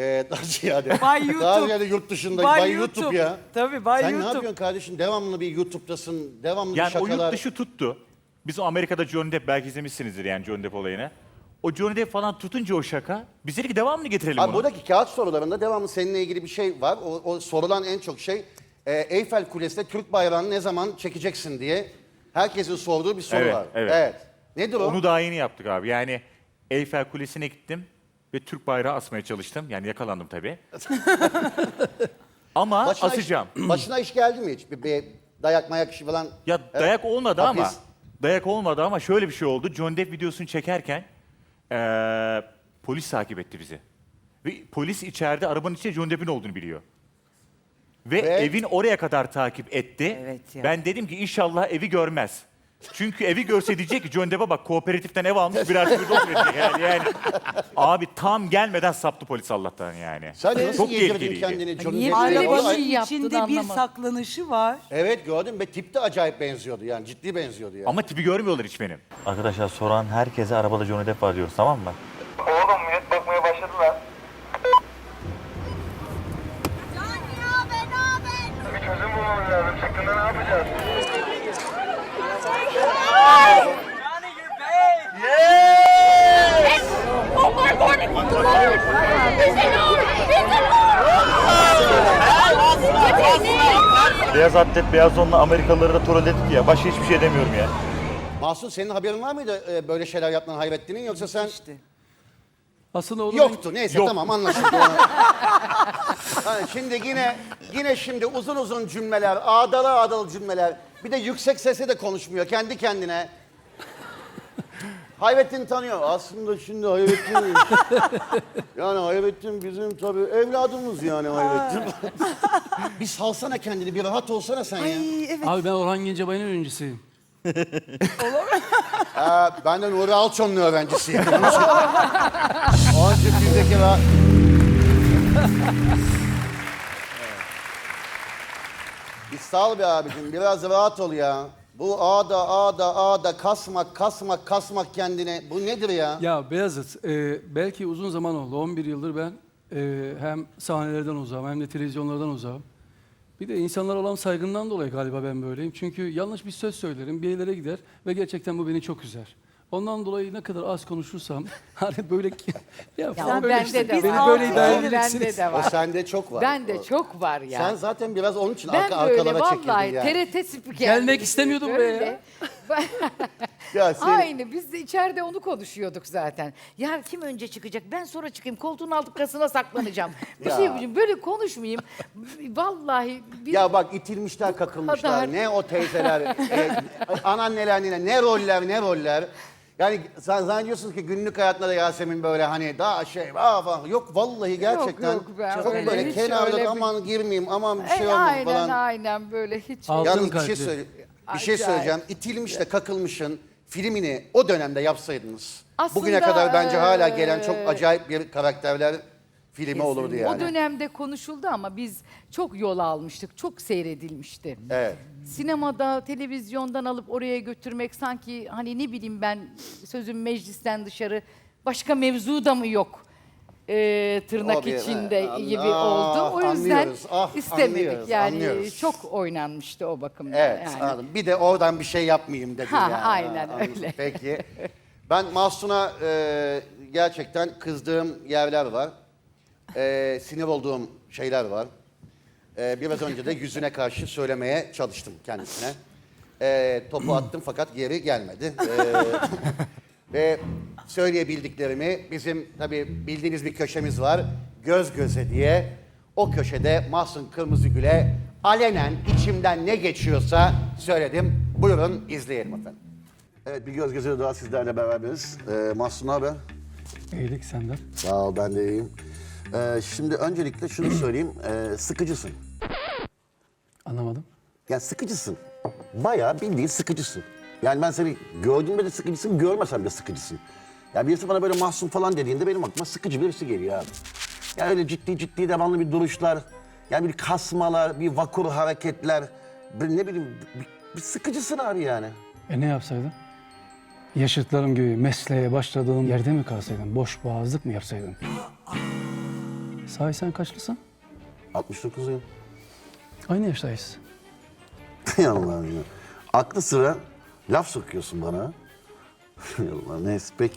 Ee, daha ziyade. Bay YouTube. Daha ziyade yurt dışında. Bay Bay, YouTube. YouTube. ya. Tabii, Bay Sen ne YouTube. yapıyorsun kardeşim? Devamlı bir YouTube'dasın. Devamlı Yani bir o şakalar. yurt dışı tuttu. Biz o Amerika'da Johnny Depp belki izlemişsinizdir yani Johnny Depp olayını. O Johnny Depp falan tutunca o şaka. Biz dedik ki devamını getirelim Abi bunu. buradaki kağıt sorularında devamlı seninle ilgili bir şey var. O, o sorulan en çok şey e, Eyfel Kulesi'nde Türk bayrağını ne zaman çekeceksin diye herkesin sorduğu bir soru Evet, var. evet. Nedir o? Onu daha yeni yaptık abi. Yani Eyfel Kulesi'ne gittim ve Türk bayrağı asmaya çalıştım. Yani yakalandım tabii. Ama Başına iş- asacağım. başına iş geldi mi hiç? Bir, bir dayak mayak işi falan. Ya dayak olmadı ama Hapis. dayak olmadı ama şöyle bir şey oldu. John Depp videosunu çekerken eee, polis takip etti bizi. Ve polis içeride arabanın içinde John Depp'in olduğunu biliyor. Ve, Ve- evin oraya kadar takip etti. Evet ya. Ben dedim ki inşallah evi görmez. Çünkü evi görse diyecek ki John Depp'e bak kooperatiften ev almış biraz şurada oturuyor yani. yani. Abi tam gelmeden saptı polis Allah'tan yani. Sen nasıl Çok yedirdin tehlikeliydi. kendini? Johnny niye Depp'le böyle yapılan- bir şey yaptı da içinde bir anlamadım. saklanışı var. Evet gördüm ve tip de acayip benziyordu yani ciddi benziyordu yani. Ama tipi görmüyorlar hiç benim. Arkadaşlar soran herkese arabada Johnny Depp var diyoruz tamam mı? Oğlum millet bakmaya başladılar. Bir çözüm bulmamız lazım. Çıktığında ne yapacağız? Beyaz atlet, beyaz donla Amerikalıları da troll ettik ya. Başka hiçbir şey demiyorum ya. Mahsun senin haberin var mıydı e, böyle şeyler yapman Hayrettin'in yoksa sen İşte. Aslında onun yoktu neyse tamam anlaşıldı. yani şimdi yine yine şimdi uzun uzun cümleler, ağdalı ağdalı cümleler. Bir de yüksek sesle de konuşmuyor kendi kendine. Hayrettin tanıyor. Aslında şimdi Hayrettin yani Hayrettin bizim tabii evladımız yani Hayrettin. bir salsana kendini, bir rahat olsana sen ya. Ay evet. Abi ben Orhan Gencebay'ın öğrencisiyim. Ha, ben de Nuri Alço'nun öğrencisiyim. İçin bizdeki rahat... Bir sal be abicim, biraz rahat ol ya. Bu ağda, ağda, ağda kasmak, kasmak, kasmak kendine. Bu nedir ya? Ya Beyazıt, e, belki uzun zaman oldu. 11 yıldır ben e, hem sahnelerden uzağım hem de televizyonlardan uzağım. Bir de insanlara olan saygından dolayı galiba ben böyleyim. Çünkü yanlış bir söz söylerim, bir yerlere gider ve gerçekten bu beni çok üzer. Ondan dolayı ne kadar az konuşursam hani böyle ya, falan böyle bende işte, de beni var. böyle altı idare. Bende de O var. sende çok var. Bende O- çok var ya. Sen zaten biraz onun için ben arka, böyle arkalara çekildin vallahi yani. TRT spiker. Gelmek gibi istemiyordum ya. böyle. Ya senin- Aynı biz de içeride onu konuşuyorduk zaten. Ya kim önce çıkacak ben sonra çıkayım koltuğun alt kasına saklanacağım. Bir Ya. şey yapacağım böyle konuşmayayım. Vallahi bir Ya bak itilmişler, kakılmışlar. kadar. Ne o teyzeler, e, anneanneler, ne, ne roller, ne roller. Yani sen zannediyorsunuz ki günlük hayatında da Yasemin böyle hani daha şey aa falan. Yok vallahi gerçekten yok ben çok öyle böyle hiç kenarda öyle bir- aman girmeyeyim aman bir şey E, olmasın aynen falan. aynen böyle hiç. Al. Yalnız bir şey, kalpli. söyle, bir şey Acayip. söyleyeceğim. İtilmiş de kakılmışın filmini o dönemde yapsaydınız. Aslında, bugüne kadar bence hala gelen çok eee, acayip bir karakterler filmi olurdu yani. O dönemde konuşuldu ama biz çok yol almıştık. Çok seyredilmişti. Evet. Sinemada, televizyondan alıp oraya götürmek sanki hani ne bileyim ben sözüm meclisten dışarı başka mevzu da mı yok? Ee, tırnak O bir- içinde An- gibi Aa, oldu. O yüzden anlıyoruz. Ah, istemedik. anlıyoruz, yani anlıyoruz. çok oynanmıştı o bakımdan. Evet yani. anladım. Bir de oradan bir şey yapmayayım dedim Ha, yani. aynen anladım. öyle. Peki. Ben Mahsun'a e, gerçekten kızdığım yerler var. E, sinir olduğum şeyler var. E, biraz önce de yüzüne karşı söylemeye çalıştım kendisine. E, topu attım fakat geri gelmedi. E, ve söyleyebildiklerimi bizim tabii bildiğiniz bir köşemiz var. Göz göze diye. O köşede Mahsun Kırmızıgül'e alenen içimden ne geçiyorsa söyledim. Buyurun izleyelim efendim. Evet bir göz göze daha sizlerle beraberiz. Ee, Mahsun ne haber? İyilik senden. Sağ ol ben de iyiyim. Ee, şimdi öncelikle şunu söyleyeyim. Ee, sıkıcısın. Anlamadım. Yani sıkıcısın. Bayağı bildiğin sıkıcısın. Yani ben seni gördüğümde de sıkıcısın, görmesem de sıkıcısın. Yani birisi bana böyle mahzun falan dediğinde benim aklıma sıkıcı birisi geliyor abi. Yani öyle ciddi ciddi devamlı bir duruşlar, yani bir kasmalar, bir vakur hareketler. Bir ne bileyim, bir, bir sıkıcısın abi yani. E ne yapsaydın? Yaşıtlarım gibi mesleğe başladığım yerde mi kalsaydın? Boş boğazlık mı yapsaydın? Sahi sen kaçlısın? 69'uyum. Aynı yaştayız. Allah'ım ya. Aklı sıra laf sokuyorsun bana. Allah neyse pek.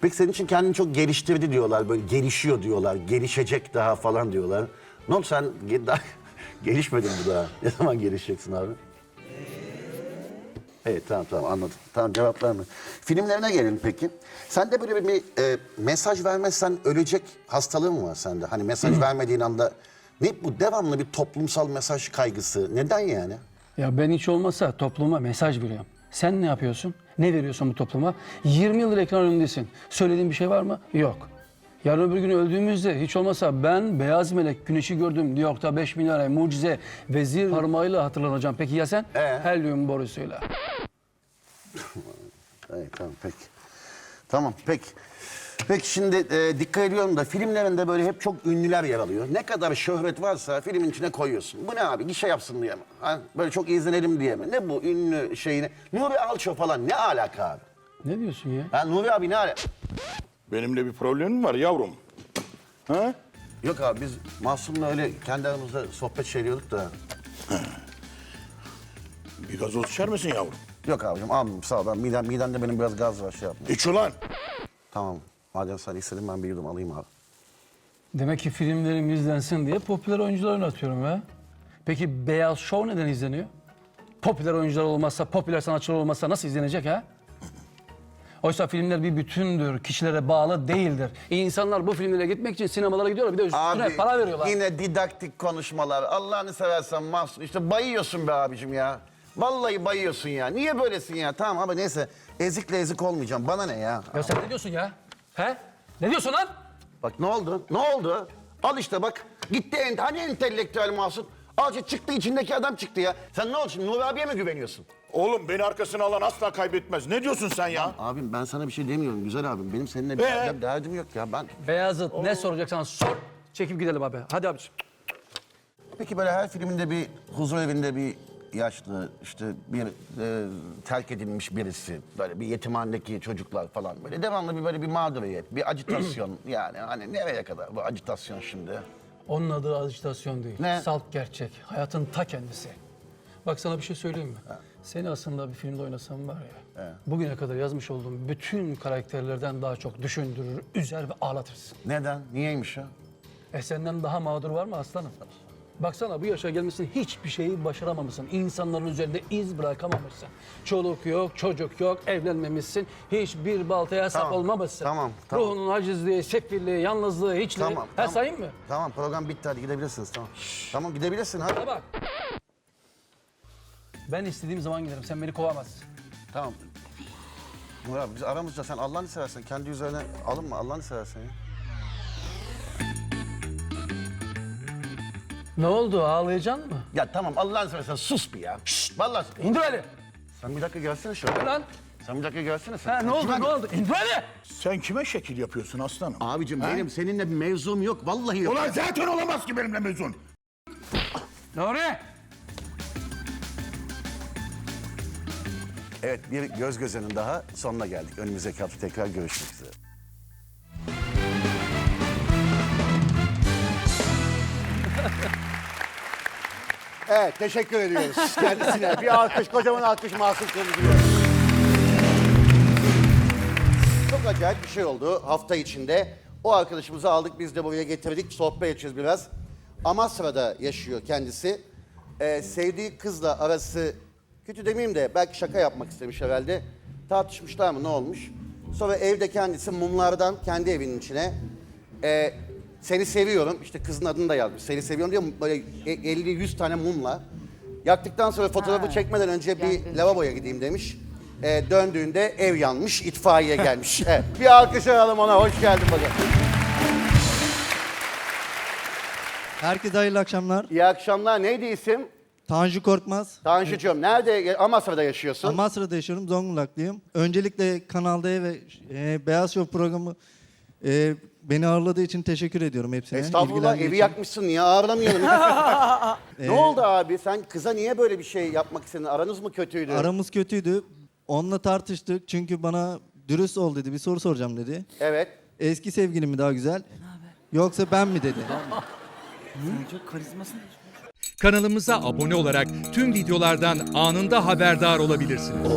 Peki senin için kendini çok geliştirdi diyorlar. Böyle gelişiyor diyorlar. Gelişecek daha falan diyorlar. Ne oldu sen ge- daha gelişmedin mi daha? Ne zaman gelişeceksin abi? Evet tamam tamam anladım. Tamam cevaplar mı? Filmlerine gelelim peki. Sende böyle bir e, mesaj vermezsen ölecek hastalığın var sende. Hani mesaj vermediğin anda ne bu devamlı bir toplumsal mesaj kaygısı. Neden yani? Ya ben hiç olmazsa topluma mesaj veriyorum. Sen ne yapıyorsun? Ne veriyorsun bu topluma? 20 yıldır ekran önündesin. Söylediğin bir şey var mı? Yok. Yarın öbür gün öldüğümüzde hiç olmazsa ben beyaz melek güneşi gördüm New York'ta 5 minare mucize vezir parmağıyla hatırlanacağım. Peki ya sen? Ee? Helyum borusuyla. Evet, tamam peki. Tamam peki. Peki şimdi e, dikkat ediyorum da filmlerinde böyle hep çok ünlüler yer alıyor. Ne kadar şöhret varsa filmin içine koyuyorsun. Bu ne abi? Gişe yapsın diye mi? Ha? Böyle çok izlenelim diye mi? Ne bu ünlü şeyini? Nuri Alço falan ne alaka abi? Ne diyorsun ya? Ha, Nuri abi ne alaka? Benimle bir problemin var yavrum. Ha? Yok abi biz Mahsun'la öyle kendi aramızda sohbet şey ediyorduk da. Bir gazoz içer misin yavrum? Yok abicim almayayım sağ ol. Ben midem, midemde benim biraz gaz var şey yapma. İç ulan. Tamam. Madem sen istedin ben bir yudum alayım abi. Demek ki filmlerim izlensin diye popüler oyuncular oynatıyorum ha. Peki Beyaz Show neden izleniyor? Popüler oyuncular olmazsa, popüler sanatçılar olmazsa nasıl izlenecek ha? Oysa filmler bir bütündür, kişilere bağlı değildir. İnsanlar bu filmlere gitmek için sinemalara gidiyorlar, bir de üstüne Abi para veriyorlar. yine didaktik konuşmalar. Allah'ını seversen Mahsun. İşte bayıyorsun be abicim ya. Vallahi bayıyorsun ya. Niye böylesin ya? Tamam ama neyse. Ezikle ezik olmayacağım. Bana ne ya? Ya sen ne diyorsun ya? He? Ne diyorsun lan? Bak ne oldu? Ne oldu? Al işte bak. Gitti en, hani entelektüel Mahsun? Al işte çıktı içindeki adam çıktı ya. Sen ne oldu şimdi? Nuri abiye mi güveniyorsun? Oğlum beni arkasına alan asla kaybetmez. Ne diyorsun sen ya? Abim ben sana bir şey demiyorum güzel abim. Benim seninle bir Ee? derdim- derdim yok ya. Ben Beyazıt ne soracaksan sor. Çekip gidelim abi. Hadi abiciğim. Peki böyle her filminde bir huzur evinde bir yaşlı işte bir e, terk edilmiş birisi böyle bir yetimhanedeki çocuklar falan böyle devamlı bir böyle bir mağduriyet bir acitasyon yani hani nereye kadar bu acitasyon şimdi? Onun adı ajitasyon değil. Ne? Salt gerçek. Hayatın ta kendisi. Bak sana bir şey söyleyeyim mi? Seni aslında bir filmde oynasam var ya. Bugüne kadar yazmış olduğum bütün karakterlerden daha çok düşündürür, üzer ve ağlatırsın. Neden? Niyeymiş o? E senden daha mağdur var mı aslanım? Baksana bu yaşa gelmişsin hiçbir şeyi başaramamışsın. İnsanların üzerinde iz bırakamamışsın. Çoluk yok, çocuk yok, evlenmemişsin. Hiçbir baltaya sap Tamam, olmamışsın. tamam, tamam. Ruhunun acizliği, sefilliği, yalnızlığı, hiçliği. Tamam. Ha tamam. sayayım mı? Tamam program bitti hadi gidebilirsiniz tamam. Tamam gidebilirsin hadi. Ha bak. Ben istediğim zaman giderim. Sen beni kovamazsın. Tamam. Nur abi biz aramızda sen Allah'ını seversen kendi üzerine alınma Allah'ını seversen ya. Ne oldu? Ağlayacaksın mı? Ya tamam Allah'ını seversen sus bir ya. Şşt, vallahi. İndir beni. Sen bir dakika gelsene şöyle. Lan. Sen bir dakika gelsene sen. Ha, ne oldu? Ne oldu? İndir beni. Sen kime şekil yapıyorsun aslanım? Abicim benim seninle bir mevzum yok. Vallahi yok. Ulan zaten olamaz ki benimle mezun. Nuri. Evet bir göz gözenin daha sonuna geldik. Önümüzdeki hafta tekrar görüşmek üzere. Evet teşekkür ediyoruz kendisine. Bir alkış kocaman alkış Masum Kırmızı'ya. Çok acayip bir şey oldu hafta içinde. O arkadaşımızı aldık biz de buraya getirdik. Sohbet edeceğiz biraz. Amasra'da yaşıyor kendisi. Ee, sevdiği kızla arası kötü demeyeyim de belki şaka yapmak istemiş herhalde. Tartışmışlar mı ne olmuş? Sonra evde kendisi mumlardan kendi evinin içine e, seni seviyorum işte kızın adını da yazmış. Seni seviyorum diye böyle 50-100 tane mumla. Yaktıktan sonra fotoğrafı Ha, çekmeden önce bir lavaboya gideyim demiş. E, döndüğünde ev yanmış, itfaiye gelmiş. Evet, bir alkış alalım ona. Hoş geldin bakalım. Herkese hayırlı akşamlar. İyi akşamlar. Neydi isim? Tanju Korkmaz. Tanjucuğum. Nerede? Amasra'da yaşıyorsun. Amasra'da yaşıyorum, Zonguldaklıyım. Öncelikle Kanal D ve e, Beyaz Show programı e, beni ağırladığı için teşekkür ediyorum hepsine. Estağfurullah ilgilendiği evi için. yakmışsın niye ağırlamayalım? ne oldu abi sen kıza niye böyle bir şey yapmak istedin? Aranız mı kötüydü? Aramız kötüydü. Onunla tartıştık çünkü bana dürüst ol dedi, bir soru soracağım dedi. Evet. Eski sevgilim mi daha güzel? Yoksa ben mi dedi? Kanalımıza abone olarak tüm videolardan anında haberdar olabilirsiniz.